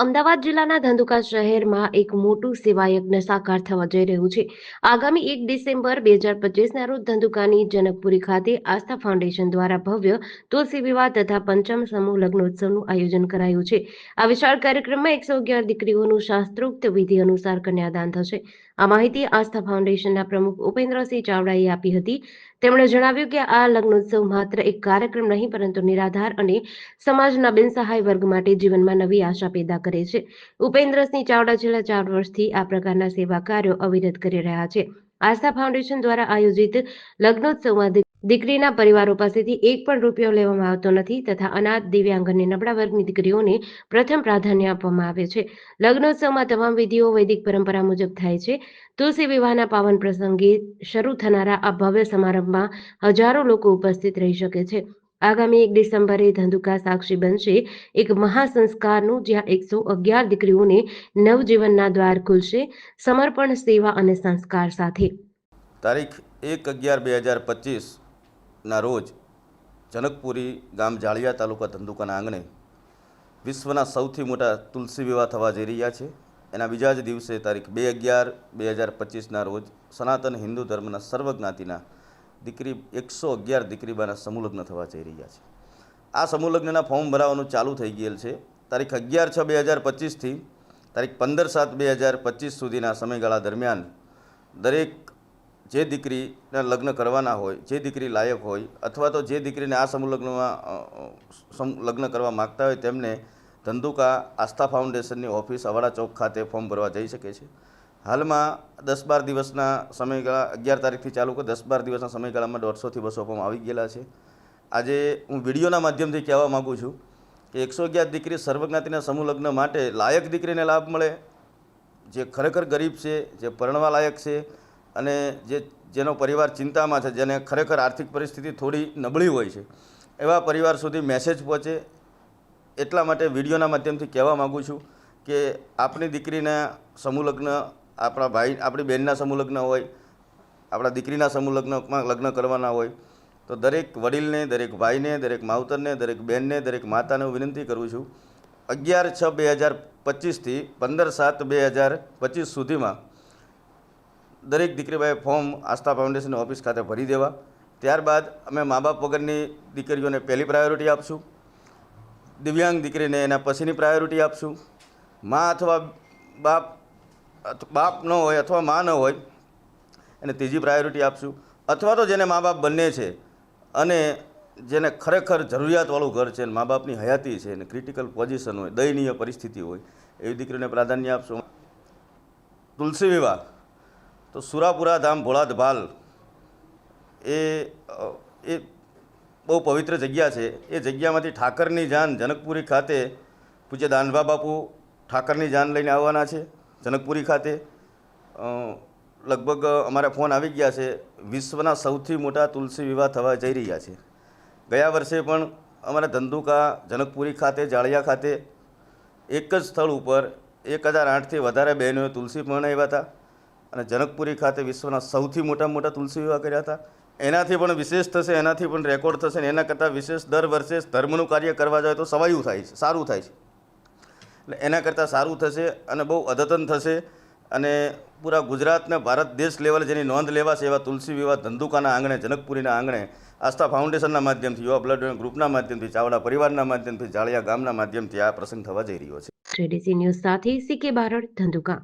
અમદાવાદ જિલ્લાના ધંધુકા શહેરમાં એક મોટું સેવાયજ્ઞ સાકાર થવા જઈ રહ્યું છે. આગામી એક ડિસેમ્બર બે હજાર પચીસના રોજ ધંધુકાની જનકપુરી ખાતે આસ્થા ફાઉન્ડેશન દ્વારા ભવ્ય તુલસી વિવાહ તથા પંચમ સમૂહ લગ્નોત્સવનું આયોજન કરાયું છે. આ વિશાળ કાર્યક્રમમાં એકસો અગિયાર દીકરીઓનું શાસ્ત્રોક્ત વિધિ અનુસાર કન્યાદાન થશે. આ માહિતી આસ્થા ફાઉન્ડેશનના પ્રમુખ ઉપેન્દ્રસિંહ ચાવડાએ આપી હતી. તેમણે જણાવ્યું કે આ લગ્નોત્સવ માત્ર એક કાર્યક્રમ નહીં, પરંતુ નિરાધાર અને સમાજના બિનસહાય વર્ગ માટે જીવનમાં નવી આશા પેદા કરે છે. ઉપેન્દ્રસિંહ ચાવડા છેલ્લા ચાર વર્ષથી આ પ્રકારના સેવા કાર્યો અવિરત કરી રહ્યા છે. આસ્થા ફાઉન્ડેશન દ્વારા આયોજિત લગ્નોત્સવમાં દીકરીના પરિવારો પાસેથી એક પણ રૂપિયો લેવામાં આવતો નથી તથા અનાથ દિવ્યાંગ અને નબળા વર્ગની દીકરીઓને પ્રથમ પ્રાધાન્ય આપવામાં આવે છે. લગ્નોત્સવમાં તમામ વિધિઓ વૈદિક પરંપરા મુજબ થાય છે. તુલસી વિવાહના પાવન પ્રસંગે શરૂ થનારા આ ભવ્ય સમારંભમાં હજારો લોકો ઉપસ્થિત રહી શકે છે. આગામી એક ડિસેમ્બરે ધંધુકા સાક્ષી બનશે. એક મહાસંસ્કારનું જ્યાં એકસો અગિયાર દીકરીઓને નવજીવનના દ્વાર ખુલશે. સમર્પણ સેવા અને સંસ્કાર સાથે. તારીખ એક અગિયાર બે હજાર પચીસના રોજ જનકપુરી ગામ જાળિયા તાલુકા ધંધુકાના આંગણે વિશ્વના સૌથી મોટા તુલસી વિવાહ થવા જઈ રહ્યા છે. એના બીજા જ દિવસે તારીખ બે અગિયાર બે હજાર પચીસના રોજ સનાતન હિન્દુ ધર્મના સર્વ જ્ઞાતિના દીકરી એકસો અગિયાર દીકરીબાના સમૂહલગ્ન થવા જઈ રહ્યા છે. આ સમૂહલગ્નના ફોર્મ ભરાવાનું ચાલુ થઈ ગયેલ છે. તારીખ અગિયાર છ બે હજાર પચીસથી તારીખ પંદર સાત બે હજાર પચીસ સુધીના સમયગાળા દરમિયાન દરેક જે દીકરીના લગ્ન કરવાના હોય જે દીકરી લાયક હોય અથવા તો જે દીકરીને આ સમૂહ લગ્નમાં અ, અ, સમ- લગ્ન કરવા માગતા હોય તેમને ધંધુકા આસ્થા ફાઉન્ડેશનની ઓફિસ અવાડા ચોક ખાતે ફોર્મ ભરવા જઈ શકે છે. હાલમાં દસ બાર દિવસના સમયગાળા અગિયાર તારીખથી ચાલુ કે દસ બાર દિવસના સમયગાળામાં દોઢસોથી બસો ફોર્મ આવી ગયેલા છે. આજે હું વિડીયોના માધ્યમથી કહેવા માગું છું કે એકસો અગિયાર દીકરી સર્વજ્ઞાતિના સમૂહ માટે લાયક દીકરીને લાભ મળે. જે ખરેખર ગરીબ છે જે પરણવા લાયક છે અને જે, જેનો પરિવાર ચિંતામાં છે, જેને ખરેખર આર્થિક પરિસ્થિતિ થોડી નબળી હોય છે, એવા પરિવાર સુધી મેસેજ પહોંચે. એટલા માટે વિડીયોના માધ્યમથી કહેવા માગું છું કે આપણી દીકરીના સમૂહ આપણા ભાઈ, આપણી બહેનના સમૂહ લગ્ન હોય, આપણા દીકરીના સમૂહ લગ્નમાં લગ્ન કરવાના હોય, તો દરેક વડીલને, દરેક ભાઈને, દરેક માવતરને, દરેક બહેનને, દરેક માતાને હું વિનંતી કરું છું, અગિયાર છ બે હજાર પચીસથી પંદર સાત બે હજાર પચીસ સુધીમાં દરેક દીકરીભાઈએ ફોર્મ આસ્થા ફાઉન્ડેશન ઓફિસ ખાતે ભરી દેવા. ત્યારબાદ અમે મા બાપ વગરની દીકરીઓને પહેલી પ્રાયોરિટી આપશું. દિવ્યાંગ દીકરીને એના પછીની પ્રાયોરિટી આપશું. મા અથવા બાપ બાપ ન હોય અથવા મા ન હોય, એને ત્રીજી પ્રાયોરિટી આપશું. અથવા તો જેને મા બાપ બંને છે અને જેને ખરેખર જરૂરિયાતવાળું ઘર છે મા બાપની હયાતી છે અને ક્રિટિકલ પોઝિશન હોય, દયનીય પરિસ્થિતિ હોય, એવી દીકરીને પ્રાધાન્ય આપશું. તુલસી વિવાહ. તો સુરાપુરા ધામ ભોળાદ ભાલ એ એ બહુ પવિત્ર જગ્યા છે. એ જગ્યામાંથી ઠાકરની જાન જનકપુરી ખાતે પૂજ્ય દાનભા બાપુ ઠાકરની જાન લઈને આવવાના છે જનકપુરી ખાતે. લગભગ અમારા ફોન આવી ગયા છે. વિશ્વના સૌથી મોટા તુલસી વિવાહ થવા જઈ રહ્યા છે. ગયા વર્ષે પણ અમારા ધંધુકા જનકપુરી ખાતે, જાળિયા ખાતે એક જ સ્થળ ઉપર એક હજાર આઠથી વધારે બહેનોએ તુલસી પરણાવ્યા હતા. અને જનકપુરી ખાતે વિશ્વના સૌથી મોટા મોટા તુલસી વિવાહ કર્યા હતા. એનાથી પણ વિશેષ થશે, એનાથી પણ રેકોર્ડ થશે ને એના કરતાં વિશેષ દર વર્ષે ધર્મનું કાર્ય કરવા જાય તો સવાયું થાય છે, સારું થાય છે. એટલે એના કરતાં સારું થશે અને બહુ અદ્યતન થશે અને પૂરા ગુજરાતને ભારત દેશ લેવલે જેની નોંધ લેવાશે એવા તુલસી વિવાહ ધંધુકાના આંગણે, જનકપુરીના આંગણે, આસ્થા ફાઉન્ડેશનના માધ્યમથી, યુવા બ્લડ ગ્રુપના માધ્યમથી, ચાવડા પરિવારના માધ્યમથી, જાળિયા ગામના માધ્યમથી આ પ્રસંગ થવા જઈ રહ્યો છે. ન્યૂઝ સાથે સીકે બારડ ધંધુકા.